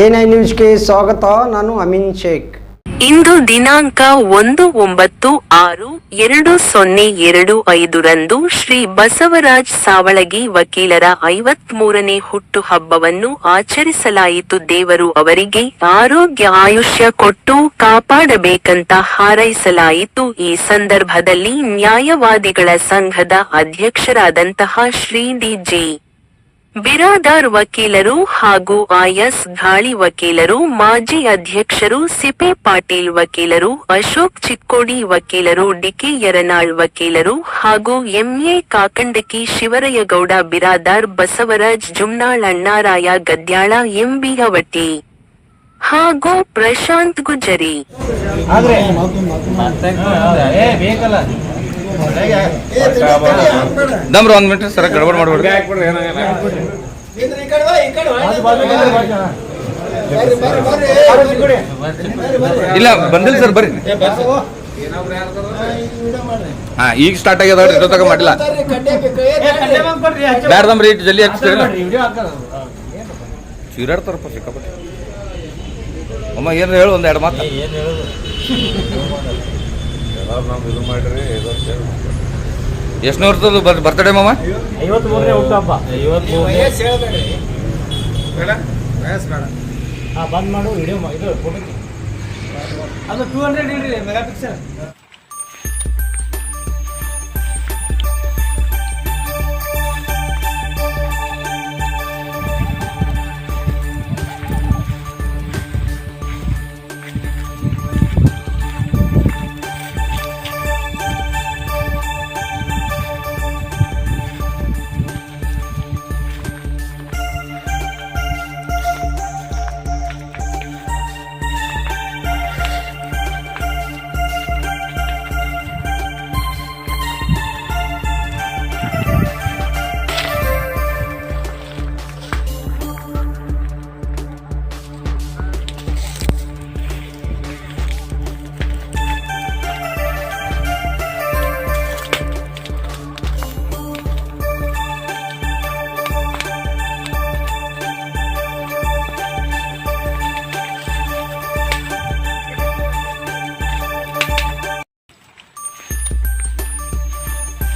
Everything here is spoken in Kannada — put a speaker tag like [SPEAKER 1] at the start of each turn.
[SPEAKER 1] ಎನ್ಐ ನ್ಯೂಸ್ಗೆ ಸ್ವಾಗತ, ನಾನು ಅಮಿನ್ ಶೇಖ್.
[SPEAKER 2] ಇಂದು ದಿನಾಂಕ ಒಂದು ಒಂಬತ್ತು ಆರು ಎರಡು ಸೊನ್ನೆ ಎರಡು ಐದರಂದು ಶ್ರೀ ಬಸವರಾಜ್ ಸಾವಳಗಿ ವಕೀಲರ ಐವತ್ಮೂರನೇ ಹುಟ್ಟುಹಬ್ಬವನ್ನು ಆಚರಿಸಲಾಯಿತು. ದೇವರು ಅವರಿಗೆ ಆರೋಗ್ಯ, ಆಯುಷ್ಯ ಕೊಟ್ಟು ಕಾಪಾಡಬೇಕಂತ ಹಾರೈಸಲಾಯಿತು. ಈ ಸಂದರ್ಭದಲ್ಲಿ ನ್ಯಾಯವಾದಿಗಳ ಸಂಘದ ಅಧ್ಯಕ್ಷರಾದಂತಹ ಶ್ರೀ ಡಿ ಜಿ ಬಿರಾದಾರ್ ವಕೀಲರು ಹಾಗೂ ಆಯಸ್ ಗಾಳಿ ವಕೀಲರು ಮಾಜಿ ಅಧ್ಯಕ್ಷರು ಸಿಪೆ ಪಾಟೀಲ್ ವಕೀಲರು ಅಶೋಕ್ ಚಿಕ್ಕೋಡಿ ವಕೀಲರು ಡಿಕೆ ಯರನಾಳ್ ವಕೀಲರು ಹಾಗೂ ಎಂಎ ಕಾಕಂಡಕಿ ಶಿವರಯ್ಯಗೌಡ ಬಿರಾದಾರ್ ಬಸವರಾಜ್ ಜುಮ್ನಾಳ್ ಅಣ್ಣಾರಾಯ ಗದ್ಯಾಳ ಎಂಬಿಯವಟ್ಟಿ ಹಾಗೂ ಪ್ರಶಾಂತ್ ಗುಜರಿ
[SPEAKER 3] ಒಂದ್ ಮಿನಿಟ್ ಸರ್ ಗಡಬಡ್ ಮಾಡ್ಬೇಡ್ರಿ ಇಲ್ಲ ಬಂದಿಲ್ಲ ಸರ್ ಬರ್ರಿ. ಹಾ ಈಗ ಸ್ಟಾರ್ಟ್ ಆಗ್ಯದ ತಗ ಮಾಡಿಲ್ಲ. ಬ್ಯಾಡ್ದಮ್ರಿ ರೇಟ್ ಜಲ್ದಿ
[SPEAKER 4] ಹಾಕ್ತೀರಿ
[SPEAKER 3] ಚೀರಾಡ್ತಾರಪ್ಪ ಸಿಕ್ಕಾಪಟ್ಟೆ. ಅಮ್ಮ ಏನ್ ಹೇಳು ಒಂದ್ ಎರಡು ಮಾತು.
[SPEAKER 4] ಮಾಡ್ರಿ ಹೇಳೋದು
[SPEAKER 3] ಎಷ್ಟನೇ ವರ್ಷದ ಬರ್ತಡೇ ಮಾಮ?
[SPEAKER 4] ಐವತ್ ಮೂರನೇ ಹುಟ್ಟುಹಬ್ಬ ಐವತ್ ಮೂರನೇ. ಹಾ ಬಂದ್ ಮಾಡು ವಿಡಿಯೋ ಇದು ಫೋಟೋ ಅದು ಟೂ ಹಂಡ್ರೆಡ್ ಇಡ್ರಿ ಮೆಗಾ ಪಿಕ್ಸೆಲ್